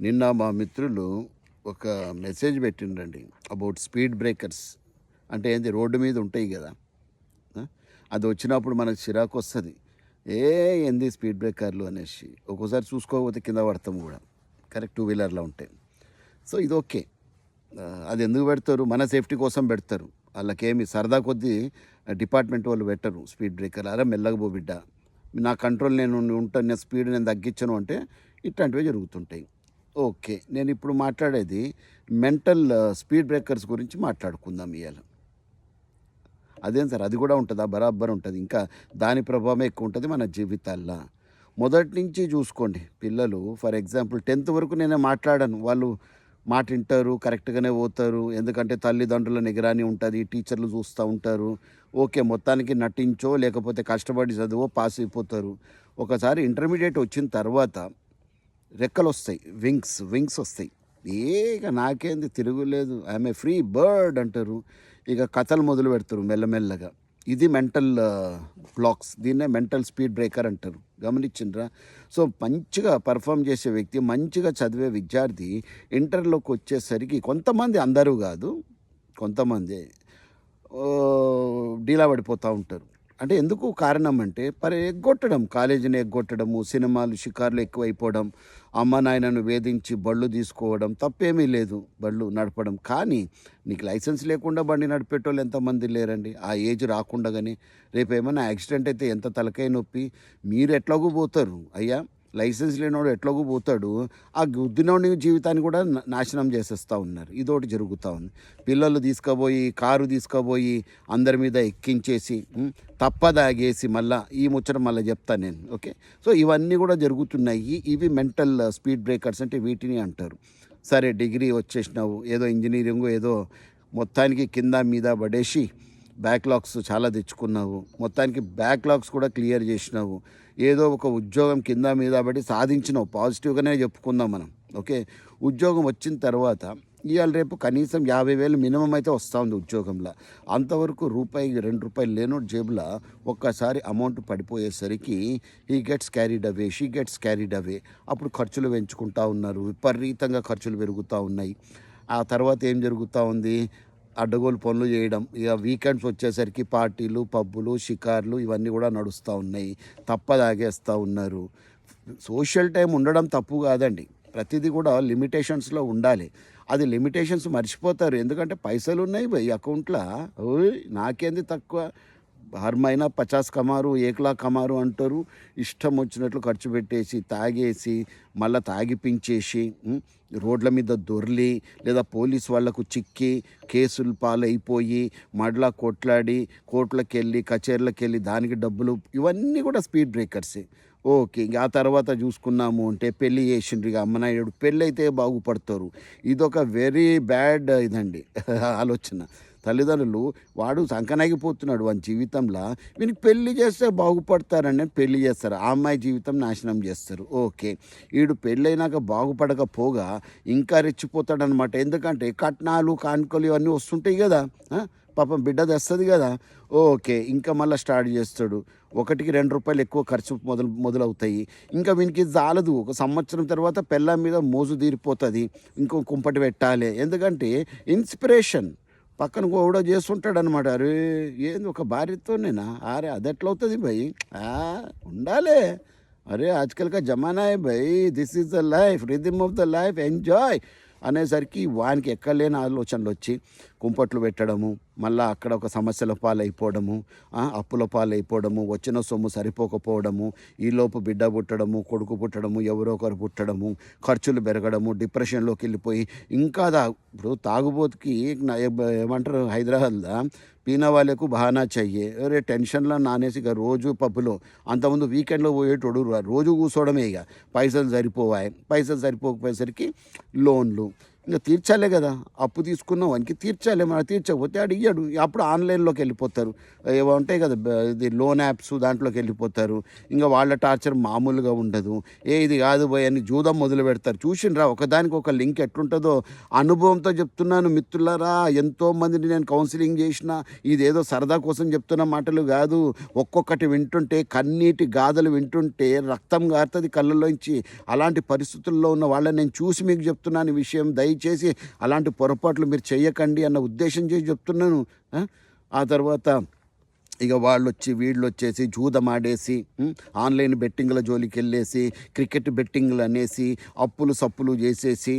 నిన్న మా మిత్రులు ఒక మెసేజ్ పెట్టిండ్రండి అబౌట్ స్పీడ్ బ్రేకర్స్. అంటే ఏంది రోడ్డు మీద ఉంటాయి కదా. అది వచ్చినప్పుడు మనకు చిరాకు వస్తుంది. ఏ ఏంది స్పీడ్ బ్రేకర్లు అనేసి. ఒక్కోసారి చూసుకోకపోతే కింద పడతాం కూడా. కరెక్ట్ టూ వీలర్లో ఉంటాయి సో ఇది ఓకే. అది ఎందుకు పెడతారు? మన సేఫ్టీ కోసం పెడతారు. వాళ్ళకేమి సరదా కొద్దీ డిపార్ట్మెంట్ వాళ్ళు పెట్టరు స్పీడ్ బ్రేకర్. అరే మెల్లగబో బిడ్డ. నా కంట్రోల్ నేను ఉంటాను నేను స్పీడ్ నేను తగ్గించను అంటే ఇట్లాంటివే జరుగుతుంటాయి. ఓకే. నేను ఇప్పుడు మాట్లాడేది మెంటల్ స్పీడ్ బ్రేకర్స్ గురించి మాట్లాడుకుందాం ఇవాళ అదేం సార్? అది కూడా ఉంటుందా? బరాబర్ ఉంటుంది. ఇంకా దాని ప్రభావమే ఎక్కువ ఉంటుంది మన జీవితాల్లో. మొదటి నుంచి చూసుకోండి పిల్లలు. ఫర్ ఎగ్జాంపుల్ టెన్త్ వరకు నేనే మాట్లాడాను. వాళ్ళు మాట వింటారు కరెక్ట్గానే పోతారు. ఎందుకంటే తల్లిదండ్రుల నిగరాని ఉంటుంది టీచర్లు చూస్తూ ఉంటారు. ఓకే మొత్తానికి నటించో లేకపోతే కష్టపడి చదువో పాస్ అయిపోతారు. ఒకసారి ఇంటర్మీడియట్ వచ్చిన తర్వాత రెక్కలు వస్తాయి వింగ్స్ వింగ్స్ వస్తాయి. ఏక ఇక నాకేంది తిరుగులేదు. ఐఎమ్ ఏ ఫ్రీ బర్డ్ అంటారు. ఇక కథలు మొదలు పెడతారు మెల్లమెల్లగా. ఇది మెంటల్ బ్లాక్స్ uh, దీన్నే మెంటల్ స్పీడ్ బ్రేకర్ అంటారు. గమనించిండ్రా? సో మంచిగా పర్ఫామ్ చేసే వ్యక్తి మంచిగా చదివే విద్యార్థి ఇంటర్లోకి వచ్చేసరికి కొంతమంది అందరూ కాదు కొంతమంది డీలా పడిపోతూ ఉంటారు. అంటే ఎందుకు కారణం అంటే పరి ఎగ్గొట్టడం కాలేజీని ఎగ్గొట్టడము సినిమాలు షికార్లు ఎక్కువైపోవడం అమ్మ నాయనను వేధించి బళ్ళు తీసుకోవడం తప్పేమీ లేదు బళ్ళు నడపడం. కానీ నీకు లైసెన్స్ లేకుండా బండి నడిపేటోళ్ళు ఎంతమంది లేరండి? ఆ ఏజ్ రాకుండానే రేపు ఏమైనా యాక్సిడెంట్ అయితే ఎంత తలకాయ నొప్పి? మీరు ఎట్లాగూ పోతారు అయ్యా? లైసెన్స్ లేనివాడు ఎట్లాగూ పోతాడు. ఆ గుద్దినోడి జీవితాన్ని కూడా నాశనం చేసేస్తూ ఉన్నారు. ఇదోటి జరుగుతూ ఉంది. పిల్లలు తీసుకుపోయి కారు తీసుకుపోయి అందరి మీద ఎక్కించేసి తప్పదాగేసి మళ్ళా ఈ ముచ్చట మళ్ళీ చెప్తాను నేను. ఓకే? సో ఇవన్నీ కూడా జరుగుతున్నాయి. ఇవి మెంటల్ స్పీడ్ బ్రేకర్స్ అంటే వీటిని అంటారు. సరే డిగ్రీ వచ్చేసినావు. ఏదో ఇంజనీరింగ్ ఏదో మొత్తానికి కింద మీద పడేసి బ్యాక్లాగ్స్ చాలా తెచ్చుకున్నావు. మొత్తానికి బ్యాక్లాగ్స్ కూడా క్లియర్ చేసినావు. ఏదో ఒక ఉద్యోగం కింద మీద బట్టి సాధించినావు పాజిటివ్గానే చెప్పుకుందాం మనం. ఓకే? ఉద్యోగం వచ్చిన తర్వాత ఇవాళ రేపు కనీసం యాభై వేలు మినిమం అయితే వస్తూ ఉంది ఉద్యోగంలో. అంతవరకు రూపాయి రెండు రూపాయలు లేనోడు జేబులో ఒక్కసారి amount పడిపోయేసరికి he gets carried away she gets carried away అప్పుడు ఖర్చులు పెంచుకుంటా ఉన్నారు. విపరీతంగా ఖర్చులు పెరుగుతూ ఉన్నాయి. ఆ తర్వాత ఏం జరుగుతూ ఉంది? అడ్డగోలు పనులు చేయడం ఇక వీకెండ్స్ వచ్చేసరికి పార్టీలు పబ్బులు షికార్లు ఇవన్నీ కూడా నడుస్తూ ఉన్నాయి. తప్పదాగేస్తూ ఉన్నారు. సోషల్ టైం ఉండడం తప్పు కాదండి. ప్రతిదీ కూడా లిమిటేషన్స్లో ఉండాలి. అది లిమిటేషన్స్ మర్చిపోతారు. ఎందుకంటే పైసలు ఉన్నాయి భయ్ అకౌంట్లో నాకేంది తక్కువ? హర్ మహినా పచాస్ కమారు ఏక్లా కమారు అంటారు. ఇష్టం వచ్చినట్లు ఖర్చు పెట్టేసి తాగేసి మళ్ళీ తాగిపించేసి రోడ్ల మీద దొర్లి లేదా పోలీస్ వాళ్ళకు చిక్కి కేసులు పాలైపోయి మడ్లా కొట్లాడి కోర్టులకు వెళ్ళి కచేరీలకు వెళ్ళి దానికి డబ్బులు ఇవన్నీ కూడా స్పీడ్ బ్రేకర్సే. ఓకే ఆ తర్వాత చూసుకున్నాము అంటే పెళ్ళి చేసిండ్రు ఇక అమ్మనాయుడు. పెళ్ళి అయితే బాగుపడతారు. ఇదొక వెరీ బ్యాడ్ ఇదండి. ఆలోచన. తల్లిదండ్రులు వాడు సంకనగిపోతున్నాడు వాని జీవితంలో వీనికి పెళ్ళి చేస్తే బాగుపడతారని పెళ్ళి చేస్తారు. ఆ అమ్మాయి జీవితం నాశనం చేస్తారు. ఓకే. వీడు పెళ్ళైనాక బాగుపడకపోగా ఇంకా రెచ్చిపోతాడనమాట ఎందుకంటే కట్నాలు కానుకలు ఇవన్నీ వస్తుంటాయి కదా పాపం బిడ్డ తెస్తుంది కదా. ఓకే. ఇంకా మళ్ళీ స్టార్ట్ చేస్తాడు. ఒకటికి రెండు రూపాయలు ఎక్కువ ఖర్చు మొదలు మొదలవుతాయి. ఇంకా వీనికి చాలదు ఒక సంవత్సరం తర్వాత పెళ్ళ మీద మోజు తీరిపోతుంది. ఇంకో కుంపటి పెట్టాలి. ఎందుకంటే ఇన్స్పిరేషన్. పక్కన కూడా చేస్తుంటాడు అనమాట అరే ఏంది ఒక భార్యతోనేనా? అరే అది ఎట్లా అవుతుంది భయ్ ఆ, ఉండాలి. అరే ఆజ్కల్ జమానా భయ్ this is the life rhythm of the life enjoy అనేసరికి వానికి ఎక్కలేని ఆలోచనలు వచ్చి కుంపట్లు పెట్టడము మళ్ళీ అక్కడ ఒక సమస్యల పాలైపోవడము అప్పుల పాలైపోవడము వచ్చిన సొమ్ము సరిపోకపోవడము ఈలోపు బిడ్డ పుట్టడము కొడుకు పుట్టడము ఎవరో ఒకరు పుట్టడము ఖర్చులు పెరగడము డిప్రెషన్లోకి వెళ్ళిపోయి ఇంకా దా ఇప్పుడు తాగుబోతుకి ఏమంటారు హైదరాబాద్లో పీన వాళ్ళకు బహానా చెయ్యే. అరే టెన్షన్లో నానేసి ఇక రోజు పబ్బులో అంతకుముందు వీకెండ్లో పోయేటోడు రోజు కూర్చోవడమే ఇక. పైసలు సరిపోవాయి. పైసలు సరిపోకపోయేసరికి లోన్లు. ఇంకా తీర్చాలే కదా. అప్పు తీసుకున్న వానికి తీర్చాలి. మన తీర్చకపోతే ఆడు ఇయ్యాడు. అప్పుడు ఆన్లైన్లోకి వెళ్ళిపోతారు. ఏవో ఉంటాయి కదా ఇది లోన్ యాప్స్ దాంట్లోకి వెళ్ళిపోతారు. ఇంకా వాళ్ళ టార్చర్ మామూలుగా ఉండదు. ఏ ఇది కాదు పోయి అని జూదం మొదలు పెడతారు. చూసిండ్రా ఒకదానికి ఒక లింక్ ఎట్లుంటుందో. అనుభవంతో చెప్తున్నాను మిత్రులారా. ఎంతో మందిని నేను కౌన్సిలింగ్ చేసిన. ఇదేదో సరదా కోసం చెప్తున్న మాటలు కాదు. ఒక్కొక్కటి వింటుంటే కన్నీటి గాథలు వింటుంటే రక్తం గారుతుంది కళ్ళలోంచి. అలాంటి పరిస్థితుల్లో ఉన్న వాళ్ళని నేను చూసి మీకు చెప్తున్నాను ఈ విషయం. దయచేసి అలాంటి పొరపాట్లు మీరు చేయకండి అన్న ఉద్దేశం చేసి చెప్తున్నాను. ఆ? తర్వాత ఇక వాళ్ళు వచ్చి వీళ్ళు వచ్చేసి జూదం ఆడేసి ఆన్లైన్ బెట్టింగ్ల జోలికి వెళ్ళేసి క్రికెట్ బెట్టింగ్లు అనేసి అప్పులు సప్పులు చేసేసి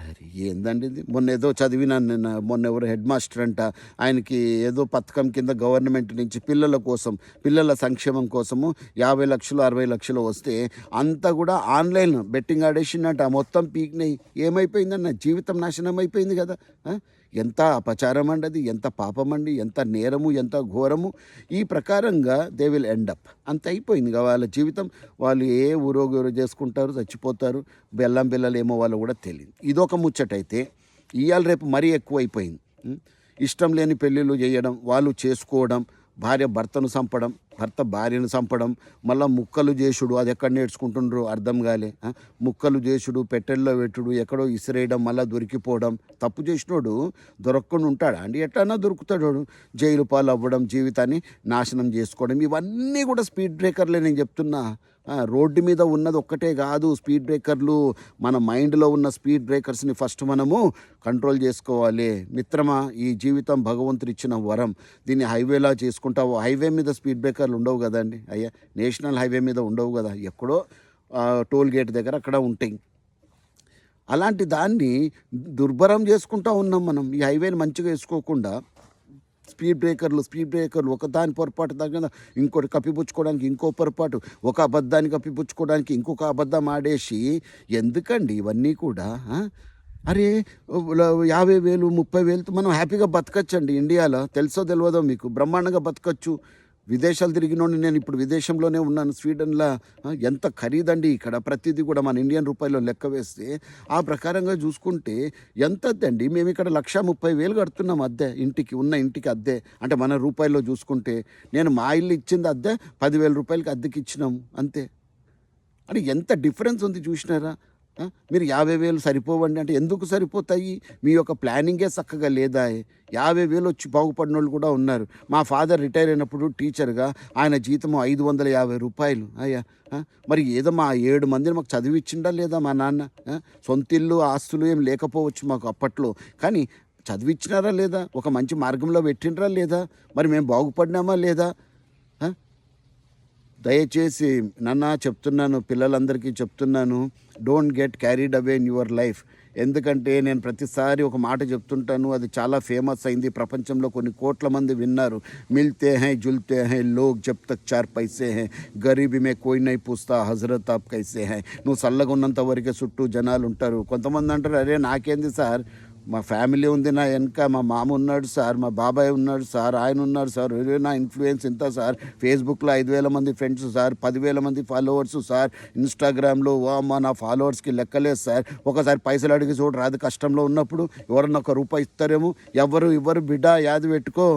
అరే ఏందండి ఇది? మొన్న ఏదో చదివినాను నేను మొన్న ఎవరు హెడ్ మాస్టర్ అంట ఆయనకి ఏదో పథకం కింద గవర్నమెంట్ నుంచి పిల్లల కోసం పిల్లల సంక్షేమం కోసము యాభై లక్షలు అరవై లక్షలు వస్తే అంతా కూడా ఆన్లైన్ బెట్టింగ్ ఆడేసిందంట. మొత్తం పీక్నాయి ఏమైపోయిందన్న? జీవితం నాశనం అయిపోయింది కదా ఎంత అపచారం అండి అది ఎంత పాపం అండి ఎంత నేరము ఎంత ఘోరము. ఈ ప్రకారంగా దే విల్ ఎండ్ అప్ అంత అయిపోయింది వాళ్ళ జీవితం. వాళ్ళు ఏ ఊరోగూరు చేసుకుంటారు చచ్చిపోతారు బెల్లం బిల్లలు ఏమో వాళ్ళు కూడా తెలియదు. ఇదొక ముచ్చటైతే ఇవాళ రేపు మరీ ఎక్కువైపోయింది. ఇష్టం లేని పెళ్ళిళ్ళు చేయడం వాళ్ళు చేసుకోవడం భార్య భర్తను చంపడం భర్త భార్యను చంపడం మళ్ళీ ముక్కలు చేసుడు అది ఎక్కడ నేర్చుకుంటుండ్రు అర్థం కాలే. ముక్కలు చేసుడు పెట్టెల్లో పెట్టుడు ఎక్కడో ఇసిరేయడం మళ్ళీ దొరికిపోవడం తప్పు చేసినోడు దొరకకుండా ఉంటాడా? అండి ఎట్లన్నా దొరుకుతాడు జైలు పాలు అవ్వడం జీవితాన్ని నాశనం చేసుకోవడం ఇవన్నీ కూడా స్పీడ్ బ్రేకర్లే నేను చెప్తున్నా. రోడ్డు మీద ఉన్నది ఒక్కటే కాదు స్పీడ్ బ్రేకర్లు మన మైండ్లో ఉన్న స్పీడ్ బ్రేకర్స్ని ఫస్ట్ మనము కంట్రోల్ చేసుకోవాలి. మిత్రమా ఈ జీవితం భగవంతుడు ఇచ్చిన వరం. దీన్ని హైవేలా చేసుకుంటావు. హైవే మీద స్పీడ్ బ్రేకర్లు ఉండవు కదండి. అయ్యా నేషనల్ హైవే మీద ఉండవు కదా. ఎక్కడో టోల్ గేట్ దగ్గర అక్కడ ఉంటాయి. అలాంటి దాన్ని దుర్భరం చేసుకుంటా ఉన్నాం మనం. ఈ హైవేని మంచిగా వేసుకోకుండా స్పీడ్ బ్రేకర్లు స్పీడ్ బ్రేకర్లు ఒక దాని పొరపాటు తగ్గ ఇంకోటి కప్పిపుచ్చుకోవడానికి ఇంకో పొరపాటు ఒక అబద్ధాన్ని కప్పిపుచ్చుకోవడానికి ఇంకొక అబద్ధం ఆడేసి ఎందుకండి ఇవన్నీ కూడా అరే యాభై వేలు ముప్పై వేలతో మనం హ్యాపీగా బతకచ్చండి ఇండియాలో. తెలుసో తెలియదో మీకు? బ్రహ్మాండంగా బతకచ్చు. విదేశాలు తిరిగినోడిని నేను ఇప్పుడు విదేశంలోనే ఉన్నాను. స్వీడన్లో ఎంత ఖరీదండి ఇక్కడ. ప్రతిదీ కూడా మన ఇండియన్ రూపాయల్లో లెక్క వేస్తే ఆ ప్రకారంగా చూసుకుంటే ఎంత అద్దె అండి? మేము ఇక్కడ లక్ష ముప్పై వేలు కడుతున్నాం అద్దె ఇంటికి ఉన్న ఇంటికి అద్దె. అంటే మన రూపాయల్లో చూసుకుంటే నేను మా ఇల్లు ఇచ్చింది అద్దె పదివేల రూపాయలకి అద్దెకి ఇచ్చినాం అంతే. అంటే ఎంత డిఫరెన్స్ ఉంది చూసినారా? మీరు యాభై వేలు సరిపోవండి అంటే ఎందుకు సరిపోతాయి? మీ యొక్క ప్లానింగే చక్కగా లేదా? యాభై వేలు వచ్చి బాగుపడిన వాళ్ళు కూడా ఉన్నారు. మా ఫాదర్ రిటైర్ అయినప్పుడు టీచర్గా ఆయన జీతం ఐదు వందల యాభై రూపాయలు. అయ్యా మరి ఏదో మా ఏడు మందిని మాకు చదివిచ్చిండా లేదా మా నాన్న? సొంత ఇల్లు ఆస్తులు ఏం లేకపోవచ్చు మాకు అప్పట్లో. కానీ చదివిచ్చినారా లేదా? ఒక మంచి మార్గంలో పెట్టినరా లేదా? మరి మేము బాగుపడినామా లేదా? దయచేసి నాన్న చెప్తున్నాను పిల్లలందరికీ చెప్తున్నాను don't get carried away in your life ఎందుకంటే నేను ప్రతిసారి ఒక మాట చెప్తుంటాను అది చాలా ఫేమస్ అయింది ప్రపంచంలో కొన్ని కోట్ల మంది విన్నారు. మిల్తే హై జుల్తే హై లోగ్ జబ్ తక్ చార్ పైసే హై గరీబీ మే కోయి నై పూస్తా హజరత్ ఆప్ కైసే హై. నువ్వు చల్లగా ఉన్నంత వరకే చుట్టూ జనాలు ఉంటారు కొంతమంది అంటారు అరే నాకేంది సార్? మా ఫ్యామిలీ ఉంది నా వెనక మా మామ ఉన్నాడు సార్ మా బాబాయ్ ఉన్నాడు సార్ ఆయన ఉన్నాడు సార్ నా ఇన్ఫ్లుయెన్స్ ఇంత సార్? ఫేస్బుక్లో ఐదు వేల మంది ఫ్రెండ్స్ సార్ పదివేల మంది ఫాలోవర్స్ సార్ ఇన్స్టాగ్రామ్లో మా నా ఫాలోవర్స్కి లెక్కలేదు సార్. ఒకసారి పైసలు అడిగి చూడు రాదు కష్టంలో ఉన్నప్పుడు ఎవరన్నా ఒక రూపాయి ఇస్తారేమో ఎవరు ఇవ్వరు బిడ్డ యాది పెట్టుకో.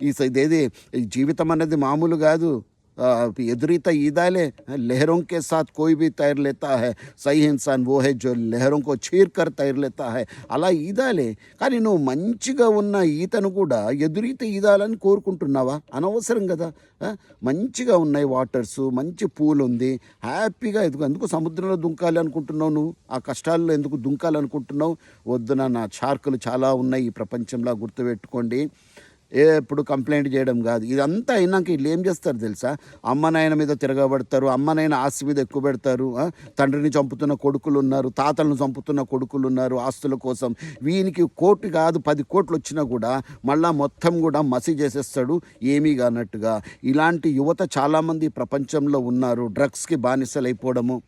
ఈ ఇదేది ఈ జీవితం అనేది మామూలు కాదు. ఆ, ఎదురీత ఈదాలే लहरों के साथ कोई भी तैर लेता है सही इंसान वो है जो लहरों को చీర్ కర్ తైర్ లేతా హై అలా ఈదాలే కానీ నువ్వు మంచిగా ఉన్న ఈతను కూడా ఎదురీత ఈదాలని కోరుకుంటున్నావా అనవసరం కదా ఆ? మంచిగా ఉన్నాయి వాటర్స్ మంచి పూల్ ఉంది హ్యాపీగా ఎందుకు ఎందుకు సముద్రంలో దుంకాలి అనుకుంటున్నావు నువ్వు ఆ కష్టాల్లో ఎందుకు దుంకాలనుకుంటున్నావు వద్దున నా షార్కులు చాలా ఉన్నాయి ఈ ప్రపంచంలో గుర్తుపెట్టుకోండి ఎప్పుడు కంప్లైంట్ చేయడం కాదు. ఇదంతా అయినాక వీళ్ళు ఏం చేస్తారు తెలుసా? అమ్మ నాయన మీద తిరగబడతారు అమ్మ నాయన ఆస్తి మీద ఎక్కువ పెడతారు తండ్రిని చంపుతున్న కొడుకులు ఉన్నారు తాతలను చంపుతున్న కొడుకులు ఉన్నారు ఆస్తుల కోసం. వీనికి కోటి కాదు పది కోట్లు వచ్చినా కూడా మళ్ళా మొత్తం కూడా మసి చేసేస్తాడు ఏమీ కానట్టుగా. ఇలాంటి యువత చాలామంది ప్రపంచంలో ఉన్నారు. డ్రగ్స్కి బానిసలైపోవడము.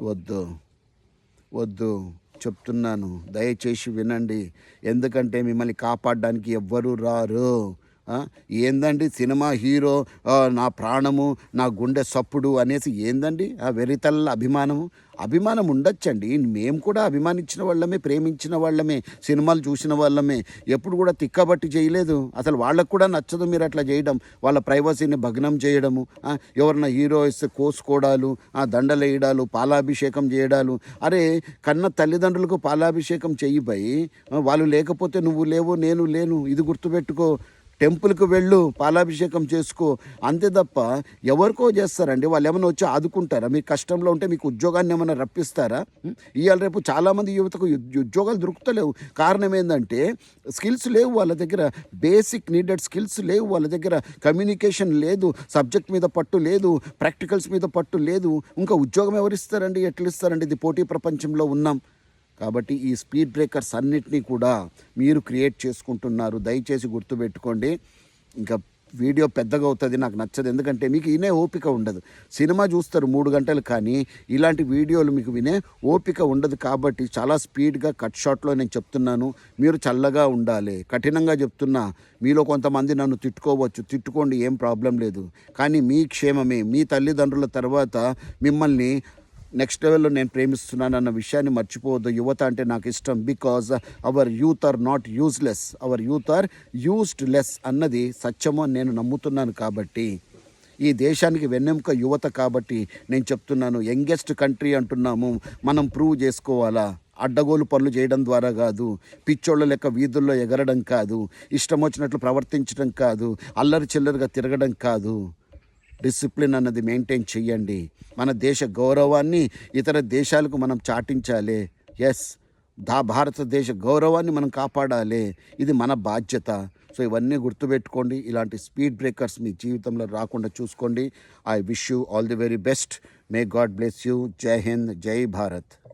వద్దు. వద్దు. చెప్తున్నాను. దయచేసి వినండి. ఎందుకంటే మిమ్మల్ని కాపాడడానికి ఎవ్వరూ రారు. ఏందండి సినిమా హీరో నా ప్రాణము నా గుండె సప్పుడు అనేసి ఏందండి ఆ వెరితల్ల అభిమానము? అభిమానం ఉండొచ్చండి. మేము కూడా అభిమానించిన వాళ్ళమే ప్రేమించిన వాళ్ళమే సినిమాలు చూసిన వాళ్ళమే. ఎప్పుడు కూడా తిక్కబట్టి చేయలేదు. అసలు వాళ్ళకు కూడా నచ్చదు మీరు అట్లా చేయడం. వాళ్ళ ప్రైవసీని భగ్నం చేయడము ఆ, ఎవరన్నా హీరో ఇస్తే కోసుకోవడాలు దండలేయడాలు పాలాభిషేకం చేయడాలు. అరే కన్న తల్లిదండ్రులకు పాలాభిషేకం చేయిపోయి వాళ్ళు లేకపోతే నువ్వు లేవు నేను లేను ఇది గుర్తుపెట్టుకో. టెంపుల్కి వెళ్ళు పాలాభిషేకం చేసుకో అంతే తప్ప ఎవరికో చేస్తారండి. వాళ్ళు ఏమైనా వచ్చి ఆదుకుంటారా? మీ కష్టంలో ఉంటే మీకు ఉద్యోగాన్ని ఏమైనా రప్పిస్తారా? ఇవాళ రేపు చాలామంది యువతకు ఉద్- ఉద్యోగాలు దొరుకుతలేవు. కారణం ఏంటంటే స్కిల్స్ లేవు వాళ్ళ దగ్గర. బేసిక్ నీడెడ్ స్కిల్స్ లేవు వాళ్ళ దగ్గర. కమ్యూనికేషన్ లేదు సబ్జెక్ట్ మీద పట్టు లేదు ప్రాక్టికల్స్ మీద పట్టు లేదు. ఇంకా ఉద్యోగం ఎవరిస్తారండి? ఎట్లా ఇస్తారండి ఇది పోటీ ప్రపంచంలో ఉన్నాం. కాబట్టి ఈ స్పీడ్ బ్రేకర్స్ అన్నిటినీ కూడా మీరు క్రియేట్ చేసుకుంటున్నారు. దయచేసి గుర్తుపెట్టుకోండి. ఇంకా వీడియో పెద్దగా అవుతుంది నాకు నచ్చదు. ఎందుకంటే మీకు వినే ఓపిక ఉండదు. సినిమా చూస్తారు మూడు గంటలు కానీ ఇలాంటి వీడియోలు మీకు వినే ఓపిక ఉండదు కాబట్టి చాలా స్పీడ్గా కట్ షాట్లో నేను చెప్తున్నాను. మీరు చల్లగా ఉండాలి. కఠినంగా చెప్తున్నా మీలో కొంతమంది నన్ను తిట్టుకోవచ్చు. తిట్టుకోండి ఏం ప్రాబ్లం లేదు. కానీ మీ క్షేమమే. మీ తల్లిదండ్రుల తర్వాత మిమ్మల్ని నెక్స్ట్ లెవెల్లో నేను ప్రేమిస్తున్నాను అన్న విషయాన్ని మర్చిపోవద్దు. యువత అంటే నాకు ఇష్టం because our youth are not useless our youth are used less అన్నది సత్యము అని నేను నమ్ముతున్నాను కాబట్టి. ఈ దేశానికి వెన్నెముక యువత కాబట్టి నేను చెప్తున్నాను యంగెస్ట్ కంట్రీ అంటున్నాము. మనం ప్రూవ్ చేసుకోవాలా? అడ్డగోలు పనులు చేయడం ద్వారా కాదు. పిచ్చోళ్ళ లెక్క వీధుల్లో ఎగరడం కాదు. ఇష్టం వచ్చినట్లు ప్రవర్తించడం కాదు. అల్లరి చిల్లరిగా తిరగడం కాదు. డిసిప్లిన్ అన్నది మెయింటైన్ చెయ్యండి. మన దేశ గౌరవాన్ని ఇతర దేశాలకు మనం చాటించాలి. ఎస్ దా భారతదేశ గౌరవాన్ని మనం కాపాడాలి. ఇది మన బాధ్యత. సో ఇవన్నీ గుర్తుపెట్టుకోండి. ఇలాంటి స్పీడ్ బ్రేకర్స్ మీ జీవితంలో రాకుండా చూసుకోండి. I wish you all the very best may God bless you జై హింద్ జై భారత్